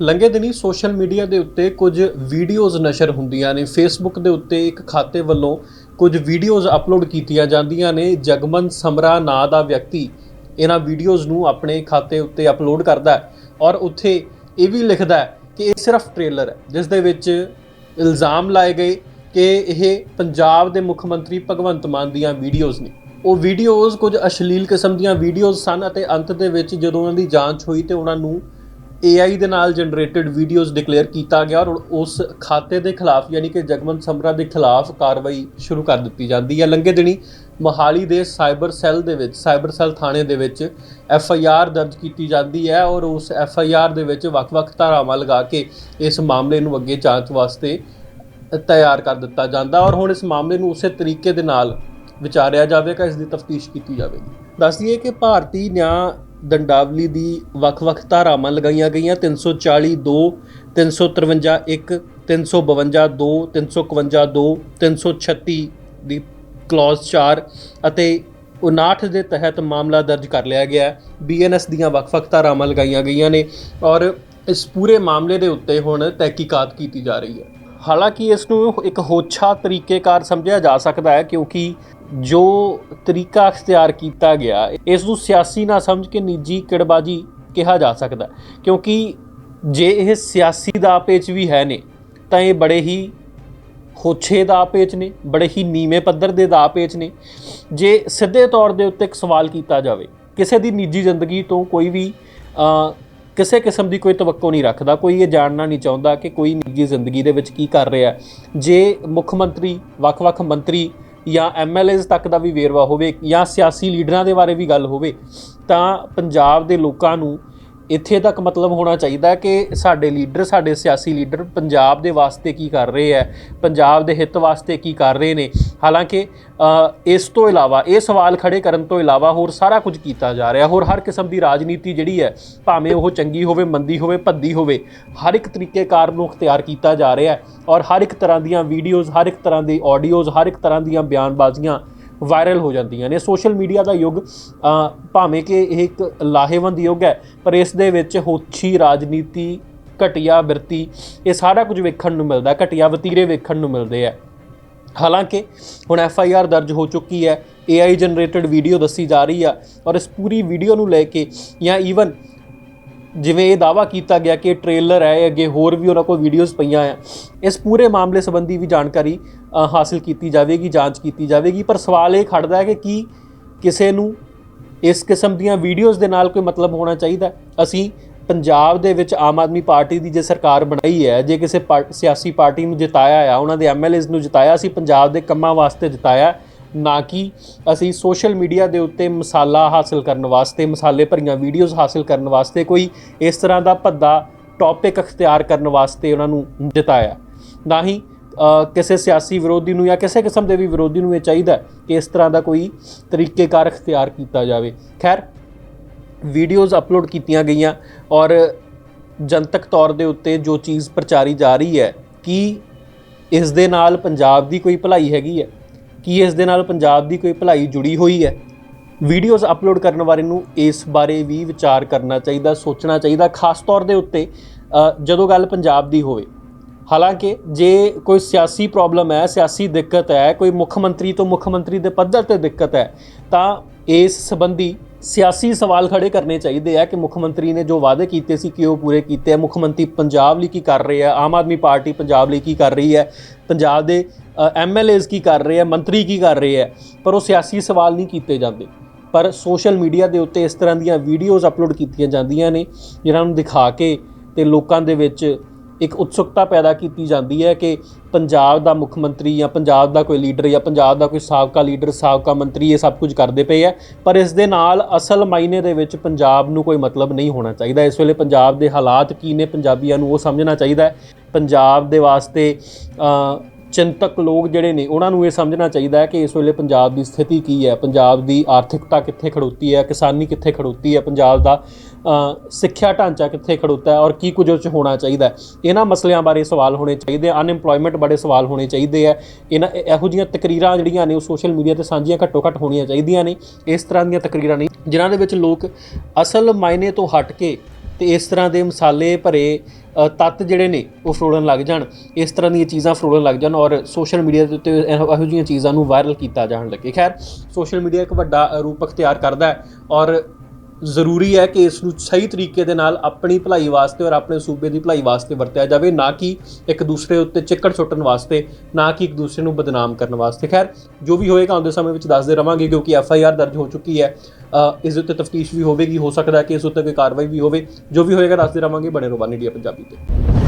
ਲੰਘੇ ਦਿਨੀ social media ਦੇ ਉੱਤੇ ਕੁਝ ਵੀਡੀਓਜ਼ ਨਸ਼ਰ ਹੁੰਦੀਆਂ ਨੇ। ਫੇਸਬੁੱਕ ਦੇ ਉੱਤੇ ਇੱਕ ਖਾਤੇ ਵੱਲੋਂ ਕੁਝ ਵੀਡੀਓਜ਼ ਅਪਲੋਡ ਕੀਤੀਆਂ ਜਾਂਦੀਆਂ ਨੇ। ਜਗਮਨ ਸਮਰਾ ਨਾਂ ਦਾ ਵਿਅਕਤੀ ਇਹਨਾਂ ਵੀਡੀਓਜ਼ ਨੂੰ ਆਪਣੇ ਖਾਤੇ ਉੱਤੇ ਅਪਲੋਡ ਕਰਦਾ ਹੈ ਔਰ ਉੱਥੇ ਇਹ ਵੀ ਲਿਖਦਾ ਹੈ ਕਿ ਇਹ ਸਿਰਫ ਟ੍ਰੇਲਰ ਹੈ, ਜਿਸ ਦੇ ਵਿੱਚ ਇਲਜ਼ਾਮ ਲਾਏ ਗਏ ਕਿ ਇਹ ਪੰਜਾਬ ਦੇ ਮੁੱਖ ਮੰਤਰੀ ਭਗਵੰਤ ਮਾਨ ਦੀਆਂ ਵੀਡੀਓਜ਼ ਨੇ। ਉਹ ਵੀਡੀਓਜ਼ ਕੁਝ ਅਸ਼ਲੀਲ ਕਿਸਮ ਦੀਆਂ ਵੀਡੀਓਜ਼ ਸਨ ਅਤੇ ਅੰਤ ਦੇ ਵਿੱਚ ਜਦੋਂ ਉਹਨਾਂ ਦੀ ਜਾਂਚ ਹੋਈ ਤੇ ਉਹਨਾਂ ਨੂੰ AI ਦੇ ਨਾਲ ਜਨਰੇਟਡ ਵੀਡੀਓਜ਼ ਡਿਕਲੇਅਰ ਕੀਤਾ ਗਿਆ ਔਰ ਉਸ ਖਾਤੇ ਦੇ ਖਿਲਾਫ ਯਾਨੀ ਕਿ ਜਗਮਨ ਸਮਰਾ ਦੇ ਖਿਲਾਫ ਕਾਰਵਾਈ ਸ਼ੁਰੂ ਕਰ ਦਿੱਤੀ ਜਾਂਦੀ ਹੈ। ਲੰਘੇ ਦਿਨੀ ਮੋਹਾਲੀ ਦੇ ਸਾਈਬਰ ਸੈੱਲ ਦੇ ਵਿੱਚ, ਸਾਈਬਰ ਸੈੱਲ ਥਾਣੇ ਦੇ ਵਿੱਚ ਐਫ ਆਈ ਆਰ ਦਰਜ ਕੀਤੀ ਜਾਂਦੀ ਹੈ ਔਰ ਉਸ ਐਫ ਆਈ ਆਰ ਦੇ ਵਿੱਚ ਵੱਖ-ਵੱਖ ਧਾਰਾਵਾਂ ਲਗਾ ਕੇ ਇਸ ਮਾਮਲੇ ਨੂੰ ਅੱਗੇ ਜਾਂਚ ਵਾਸਤੇ ਤਿਆਰ ਕਰ ਦਿੱਤਾ ਜਾਂਦਾ ਔਰ ਹੁਣ ਇਸ ਮਾਮਲੇ ਨੂੰ ਉਸੇ ਤਰੀਕੇ ਦੇ ਨਾਲ ਵਿਚਾਰਿਆ ਜਾਵੇਗਾ, ਇਸ ਦੀ ਤਫਤੀਸ਼ ਕੀਤੀ ਜਾਵੇਗੀ। ਦੱਸ ਦਈਏ ਕਿ ਭਾਰਤੀ ਨਿਆਂ ਦੰਡਾਵਲੀ ਦੀ ਵੱਖ-ਵੱਖ ਧਾਰਾਵਾਂ ਲਗਾਈਆਂ ਗਈਆਂ। 340 2 353 1 352 2 351 2 336 ਦੀ ਕਲੌਜ਼ 4 ਅਤੇ 59 ਦੇ ਤਹਿਤ ਮਾਮਲਾ ਦਰਜ ਕਰ ਲਿਆ ਗਿਆ ਹੈ। ਬੀਐਨਐਸ ਦੀਆਂ ਵੱਖ-ਵੱਖ ਧਾਰਾਵਾਂ ਲਗਾਈਆਂ ਗਈਆਂ ਨੇ ਔਰ ਇਸ ਪੂਰੇ ਮਾਮਲੇ ਦੇ ਉੱਤੇ ਹੁਣ ਤਹਿਕੀਕਾਤ ਕੀਤੀ ਜਾ ਰਹੀ ਹੈ। ਹਾਲਾਂਕਿ ਇਸ ਨੂੰ ਇੱਕ ਹੋਛਾ ਤਰੀਕੇਕਾਰ ਸਮਝਿਆ ਜਾ ਸਕਦਾ ਹੈ, ਕਿਉਂਕਿ ਜੋ ਤਰੀਕਾ ਅਖਤਿਆਰ ਕੀਤਾ ਗਿਆ, ਇਸ ਨੂੰ ਸਿਆਸੀ ਨਾ ਸਮਝ ਕੇ ਨਿੱਜੀ ਕਿੜਬਾਜੀ ਕਿਹਾ ਜਾ ਸਕਦਾ ਕਿਉਂਕਿ ਜੇ ਇਹ ਸਿਆਸੀ ਦਾ ਪੇਚ ਵੀ ਹੈ ਨੇ, ਤਾਂ ਇਹ ਬੜੇ ਹੀ ਹੋਛੇ ਦਾ ਪੇਚ ਨੇ, ਬੜੇ ਹੀ ਨੀਵੇਂ ਪੱਧਰ ਦੇ ਦਾ ਪੇਚ ਨੇ। ਜੇ ਸਿੱਧੇ ਤੌਰ ਦੇ ਉੱਤੇ ਇੱਕ ਸਵਾਲ ਕੀਤਾ ਜਾਵੇ, ਕਿਸੇ ਦੀ ਨਿੱਜੀ ਜ਼ਿੰਦਗੀ ਤੋਂ ਕੋਈ ਵੀ ਕਿਸੇ ਕਿਸਮ ਦੀ ਕੋਈ ਤਵੱਕੋ ਨਹੀਂ ਰੱਖਦਾ, ਕੋਈ ਇਹ ਜਾਣਨਾ ਨਹੀਂ ਚਾਹੁੰਦਾ ਕਿ ਕੋਈ ਨਿੱਜੀ ਜ਼ਿੰਦਗੀ ਦੇ ਵਿੱਚ ਕੀ ਕਰ ਰਿਹਾ ਜੇ ਮੁੱਖ ਮੰਤਰੀ ਵੱਖ-ਵੱਖ ਮੰਤਰੀ ਜਾਂ ਐਮਐਲਏਜ਼ ਤੱਕ ਦਾ ਵੀ ਵੇਰਵਾ ਹੋਵੇ ਜਾਂ ਸਿਆਸੀ ਲੀਡਰਾਂ ਦੇ ਬਾਰੇ ਵੀ ਗੱਲ ਹੋਵੇ, ਤਾਂ ਪੰਜਾਬ ਦੇ ਲੋਕਾਂ ਨੂੰ ਇੱਥੇ ਤੱਕ ਮਤਲਬ ਹੋਣਾ ਚਾਹੀਦਾ ਕਿ ਸਾਡੇ ਲੀਡਰ, ਸਾਡੇ ਸਿਆਸੀ ਲੀਡਰ ਪੰਜਾਬ ਦੇ ਵਾਸਤੇ ਕੀ ਕਰ ਰਹੇ ਹੈ, ਪੰਜਾਬ ਦੇ ਹਿੱਤ ਵਾਸਤੇ ਕੀ ਕਰ ਰਹੇ ਨੇ। ਹਾਲਾਂਕਿ ਇਸ ਤੋਂ ਇਲਾਵਾ ਇਹ ਸਵਾਲ ਖੜੇ ਕਰਨ ਤੋਂ ਇਲਾਵਾ ਹੋਰ ਸਾਰਾ ਕੁਝ ਕੀਤਾ ਜਾ ਰਿਹਾ ਹੋਰ ਹਰ ਕਿਸਮ ਦੀ ਰਾਜਨੀਤੀ ਜਿਹੜੀ ਹੈ ਭਾਵੇਂ ਉਹ ਚੰਗੀ ਹੋਵੇ ਮੰਦੀ ਹੋਵੇ ਭੱਦੀ ਹੋਵੇ ਹਰ ਇੱਕ ਤਰੀਕੇਕਾਰ ਨੂੰ ਅਖਤਿਆਰ ਕੀਤਾ ਜਾ ਰਿਹਾ ਹੈ ਔਰ ਹਰ ਇੱਕ ਤਰ੍ਹਾਂ ਦੀਆਂ ਵੀਡੀਓਜ਼ ਹਰ ਇੱਕ ਤਰ੍ਹਾਂ ਦੀ ਆਡੀਓਜ਼ ਹਰ ਇੱਕ ਤਰ੍ਹਾਂ ਦੀਆਂ ਬਿਆਨਬਾਜ਼ੀਆਂ ਵਾਇਰਲ ਹੋ ਜਾਂਦੀਆਂ ਨੇ। ਸੋਸ਼ਲ ਮੀਡੀਆ ਦਾ ਯੁੱਗ ਭਾਵੇਂ ਕਿ ਇਹ ਇੱਕ ਲਾਹੇਵੰਦ ਯੁੱਗ ਹੈ ਪਰ ਇਸ ਦੇ ਵਿੱਚ ਹੋਛੀ ਰਾਜਨੀਤੀ ਘਟੀਆ ਬਿਰਤੀ ਇਹ ਸਾਰਾ ਕੁਝ ਵੇਖਣ ਨੂੰ ਮਿਲਦਾ ਹੈ, ਘਟੀਆ ਵਤੀਰੇ ਵੇਖਣ ਨੂੰ ਮਿਲਦੇ ਆ। ਹਾਲਾਂਕਿ ਹੁਣ ਐਫ ਆਈ ਆਰ ਦਰਜ ਹੋ ਚੁੱਕੀ ਹੈ ਏ ਆਈ ਜਨਰੇਟਡ ਵੀਡੀਓ ਦੱਸੀ ਜਾ ਰਹੀ ਆ ਔਰ ਇਸ ਪੂਰੀ ਵੀਡੀਓ ਨੂੰ ਲੈ ਕੇ ਜਾਂ ਈਵਨ ਜਿਵੇਂ ਇਹ ਦਾਵਾ ਕੀਤਾ ਗਿਆ ਕਿ ਟ੍ਰੇਲਰ ਹੈ ਅੱਗੇ ਹੋਰ ਵੀ ਉਹਨਾਂ ਕੋਲ ਵੀਡੀਓਜ਼ ਪਈਆਂ ਆ ਇਸ ਪੂਰੇ ਮਾਮਲੇ ਸੰਬੰਧੀ ਵੀ ਜਾਣਕਾਰੀ ਅ, ਹਾਸਿਲ ਕੀਤੀ ਜਾਵੇਗੀ ਜਾਂਚ ਕੀਤੀ ਜਾਵੇਗੀ ਪਰ ਸਵਾਲ ਇਹ ਖੜਦਾ ਹੈ ਕਿ ਕੀ ਕਿਸੇ ਨੂੰ ਇਸ ਕਿਸਮ ਦੀਆਂ ਵੀਡੀਓਜ਼ ਦੇ ਨਾਲ ਕੋਈ ਮਤਲਬ ਹੋਣਾ ਚਾਹੀਦਾ ਅਸੀਂ ਪੰਜਾਬ ਦੇ ਵਿੱਚ ਆਮ ਆਦਮੀ ਪਾਰਟੀ ਦੀ ਜੇ ਸਰਕਾਰ ਬਣਾਈ ਹੈ, ਜੇ ਕਿਸੇ ਪਾਰ- ਸਿਆਸੀ ਪਾਰਟੀ ਨੂੰ ਜਿਤਾਇਆ ਆ, ਉਹਨਾਂ ਦੇ ਐਮਐਲਏਜ਼ ਨੂੰ ਜਿਤਾਇਆ, ਅਸੀਂ ਪੰਜਾਬ ਦੇ ਕੰਮਾਂ ਵਾਸਤੇ ਜਿਤਾਇਆ, ਨਾ ਕਿ ਅਸੀਂ ਸੋਸ਼ਲ ਮੀਡੀਆ ਦੇ ਉੱਤੇ ਮਸਾਲਾ ਹਾਸਲ ਕਰਨ ਵਾਸਤੇ, ਮਸਾਲੇ ਭਰੀਆਂ ਵੀਡੀਓਜ਼ ਹਾਸਲ ਕਰਨ ਵਾਸਤੇ, ਕੋਈ ਇਸ ਤਰ੍ਹਾਂ ਦਾ ਭੱਦਾ ਟੌਪਿਕ ਅਖਤਿਆਰ ਕਰਨ ਵਾਸਤੇ ਉਹਨਾਂ ਨੂੰ ਜਿਤਾਇਆ। ਨਾ ਹੀ ਕਿਸੇ ਸਿਆਸੀ ਵਿਰੋਧੀ ਨੂੰ ਜਾਂ ਕਿਸੇ ਕਿਸਮ ਦੇ ਵੀ ਵਿਰੋਧੀ ਨੂੰ ਇਹ ਚਾਹੀਦਾ ਕਿ ਇਸ ਤਰ੍ਹਾਂ ਦਾ ਕੋਈ ਤਰੀਕੇਕਾਰ ਅਖਤਿਆਰ ਕੀਤਾ ਜਾਵੇ। ਖੈਰ ਵੀਡੀਓਜ਼ ਅਪਲੋਡ ਕੀਤੀਆਂ ਗਈਆਂ ਔਰ ਜਨਤਕ ਤੌਰ ਦੇ ਉੱਤੇ ਜੋ ਚੀਜ਼ ਪ੍ਰਚਾਰੀ ਜਾ ਰਹੀ ਹੈ, ਕੀ ਇਸ ਦੇ ਨਾਲ ਪੰਜਾਬ ਦੀ ਕੋਈ ਭਲਾਈ ਹੈਗੀ ਹੈ? ਕੀ ਇਸ ਦੇ ਨਾਲ ਪੰਜਾਬ ਦੀ ਕੋਈ ਭਲਾਈ ਜੁੜੀ ਹੋਈ ਹੈ? ਵੀਡੀਓਜ਼ ਅਪਲੋਡ ਕਰਨ ਵਾਲੇ ਨੂੰ ਇਸ ਬਾਰੇ ਵੀ ਵਿਚਾਰ ਕਰਨਾ ਚਾਹੀਦਾ, ਸੋਚਣਾ ਚਾਹੀਦਾ, ਖਾਸ ਤੌਰ ਦੇ ਉੱਤੇ ਜਦੋਂ ਗੱਲ ਪੰਜਾਬ ਦੀ ਹੋਵੇ। ਹਾਲਾਂਕਿ ਜੇ ਕੋਈ ਸਿਆਸੀ ਪ੍ਰੋਬਲਮ ਹੈ, ਸਿਆਸੀ ਦਿੱਕਤ ਹੈ, ਕੋਈ ਮੁੱਖ ਮੰਤਰੀ ਤੋਂ ਮੁੱਖ ਮੰਤਰੀ ਦੇ ਪੱਧਰ ਤੇ ਦਿੱਕਤ ਹੈ, ਤਾਂ ਇਸ ਸੰਬੰਧੀ ਸਿਆਸੀ ਸਵਾਲ ਖੜੇ ਕਰਨੇ ਚਾਹੀਦੇ ਆ ਕਿ ਮੁੱਖ ਮੰਤਰੀ ਨੇ ਜੋ ਵਾਅਦੇ ਕੀਤੇ ਸੀ ਕਿ ਉਹ ਪੂਰੇ ਕੀਤੇ ਆ। ਮੁੱਖ ਮੰਤਰੀ ਪੰਜਾਬ ਲਈ ਕੀ ਕਰ ਰਹੇ ਆ? ਆਮ ਆਦਮੀ ਪਾਰਟੀ ਪੰਜਾਬ ਲਈ ਕੀ ਕਰ ਰਹੀ ਹੈ? ਪੰਜਾਬ ਦੇ ਐਮਐਲਏਜ਼ ਕੀ ਕਰ ਰਹੇ ਆ? ਮੰਤਰੀ ਕੀ ਕਰ ਰਹੇ ਆ? ਪਰ ਉਹ ਸਿਆਸੀ ਸਵਾਲ ਨਹੀਂ ਕੀਤੇ ਜਾਂਦੇ। ਪਰ ਸੋਸ਼ਲ ਮੀਡੀਆ ਦੇ ਉੱਤੇ ਇਸ ਤਰ੍ਹਾਂ ਦੀਆਂ ਵੀਡੀਓਜ਼ ਅਪਲੋਡ ਕੀਤੀਆਂ ਜਾਂਦੀਆਂ ਨੇ, ਜਿਨ੍ਹਾਂ ਨੂੰ ਦਿਖਾ ਕੇ ਤੇ ਲੋਕਾਂ ਦੇ ਵਿੱਚ ਇੱਕ ਉਤਸੁਕਤਾ ਪੈਦਾ ਕੀਤੀ ਜਾਂਦੀ ਹੈ ਕਿ ਪੰਜਾਬ ਦਾ ਮੁੱਖ ਮੰਤਰੀ ਜਾਂ ਪੰਜਾਬ ਦਾ ਕੋਈ ਲੀਡਰ ਜਾਂ ਪੰਜਾਬ ਦਾ ਕੋਈ ਸਾਬਕਾ ਲੀਡਰ, ਸਾਬਕਾ ਮੰਤਰੀ ਇਹ ਸਭ ਕੁਝ ਕਰਦੇ ਪਏ ਆ। ਪਰ ਇਸ ਦੇ ਨਾਲ ਅਸਲ ਮਾਇਨੇ ਦੇ ਵਿੱਚ ਪੰਜਾਬ ਨੂੰ ਕੋਈ ਮਤਲਬ ਨਹੀਂ ਹੋਣਾ ਚਾਹੀਦਾ। ਇਸ ਵੇਲੇ ਪੰਜਾਬ ਦੇ ਹਾਲਾਤ ਕੀ ਨੇ ਪੰਜਾਬੀਆਂ ਨੂੰ ਉਹ ਸਮਝਣਾ ਚਾਹੀਦਾ ਹੈ। ਪੰਜਾਬ ਦੇ ਵਾਸਤੇ ਚਿੰਤਕ ਲੋਕ ਜਿਹੜੇ ਨੇ, ਉਹਨਾਂ ਨੂੰ ਇਹ ਸਮਝਣਾ ਚਾਹੀਦਾ ਹੈ ਕਿ ਇਸ ਵੇਲੇ ਪੰਜਾਬ ਦੀ ਸਥਿਤੀ ਕੀ ਹੈ? ਪੰਜਾਬ ਦੀ ਆਰਥਿਕਤਾ ਕਿੱਥੇ ਖੜੋਤੀ ਹੈ? ਕਿਸਾਨੀ ਕਿੱਥੇ ਖੜੋਤੀ ਹੈ? ਪੰਜਾਬ ਦਾ ਸਿੱਖਿਆ ਢਾਂਚਾ ਕਿੱਥੇ ਖੜੋਤਾ ਹੈ? ਔਰ ਕੀ ਕੁਝ ਉਹ 'ਚ ਹੋਣਾ ਚਾਹੀਦਾ ਹੈ? ਇਹਨਾਂ ਮਸਲਿਆਂ ਬਾਰੇ ਸਵਾਲ ਹੋਣੇ ਚਾਹੀਦੇ ਆ ਅਨਐਮਪਲੋਇਮੈਂਟ ਬਾਰੇ ਸਵਾਲ ਹੋਣੇ ਚਾਹੀਦੇ ਆ। ਇਹਨਾਂ ਇਹੋ ਜਿਹੀਆਂ ਤਕਰੀਰਾਂ ਜਿਹੜੀਆਂ ਨੇ, ਉਹ ਸੋਸ਼ਲ ਮੀਡੀਆ ਤੇ ਸਾਂਝੀਆਂ ਘੱਟੋ ਘੱਟ ਹੋਣੀਆਂ ਚਾਹੀਦੀਆਂ ਨੇ। ਇਸ ਤਰ੍ਹਾਂ ਦੀਆਂ ਤਕਰੀਰਾਂ ਨਹੀਂ। ਜਿਨ੍ਹਾਂ ਦੇ ਵਿੱਚ ਲੋਕ ਅਸਲ ਮਾਇਨੇ ਤੋਂ ਹਟ ਕੇ ਤੇ ਇਸ ਤਰ੍ਹਾਂ ਦੇ ਮਸਾਲੇ ਭਰੇ ਤੱਤ ਜਿਹੜੇ ਨੇ ਉਹ ਫਰੋਲਣ ਲੱਗ ਜਾਣ, ਇਸ ਤਰ੍ਹਾਂ ਦੀਆਂ ਚੀਜ਼ਾਂ ਫਰੋਲਣ ਲੱਗ ਜਾਣ ਔਰ ਸੋਸ਼ਲ ਮੀਡੀਆ ਦੇ ਉੱਤੇ ਇਹੋ ਇਹੋ ਜਿਹੀਆਂ ਚੀਜ਼ਾਂ ਨੂੰ ਵਾਇਰਲ ਕੀਤਾ ਜਾਣ ਲੱਗੇ। ਖੈਰ, ਸੋਸ਼ਲ ਮੀਡੀਆ ਇੱਕ ਵੱਡਾ ਰੂਪ ਅਖਤਿਆਰ ਕਰਦਾ ਹੈ ਔਰ ਜ਼ਰੂਰੀ ਹੈ ਕਿ ਇਸ ਨੂੰ ਸਹੀ ਤਰੀਕੇ ਦੇ ਨਾਲ ਆਪਣੀ ਭਲਾਈ ਵਾਸਤੇ ਔਰ ਆਪਣੇ ਸੂਬੇ ਦੀ ਭਲਾਈ ਵਾਸਤੇ ਵਰਤਿਆ ਜਾਵੇ, ਨਾ ਕਿ ਇੱਕ ਦੂਸਰੇ ਉੱਤੇ ਚਿੱਕੜ ਸੁੱਟਣ ਵਾਸਤੇ, ਨਾ ਕਿ ਇੱਕ ਦੂਸਰੇ ਨੂੰ ਬਦਨਾਮ ਕਰਨ ਵਾਸਤੇ। ਖੈਰ, ਜੋ ਵੀ ਹੋਏਗਾ ਆਉਂਦੇ ਸਮੇਂ ਵਿੱਚ ਦੱਸਦੇ ਰਵਾਂਗੇ ਕਿਉਂਕਿ ਐਫ ਆਈ ਆਰ ਦਰਜ ਹੋ ਚੁੱਕੀ ਹੈ। ਇਸ ਦੇ ਉੱਤੇ ਤਫਤੀਸ਼ ਵੀ ਹੋਵੇਗੀ, ਹੋ ਸਕਦਾ ਕਿ ਇਸ ਉੱਤੇ ਕੋਈ ਕਾਰਵਾਈ ਵੀ ਹੋਵੇ। ਜੋ ਵੀ ਹੋਏਗਾ ਦੱਸਦੇ ਰਵਾਂਗੇ ਬਣੇ ਰਹੋ ਬਾਨੀ ਇੰਡੀਆ ਪੰਜਾਬੀ ਤੇ।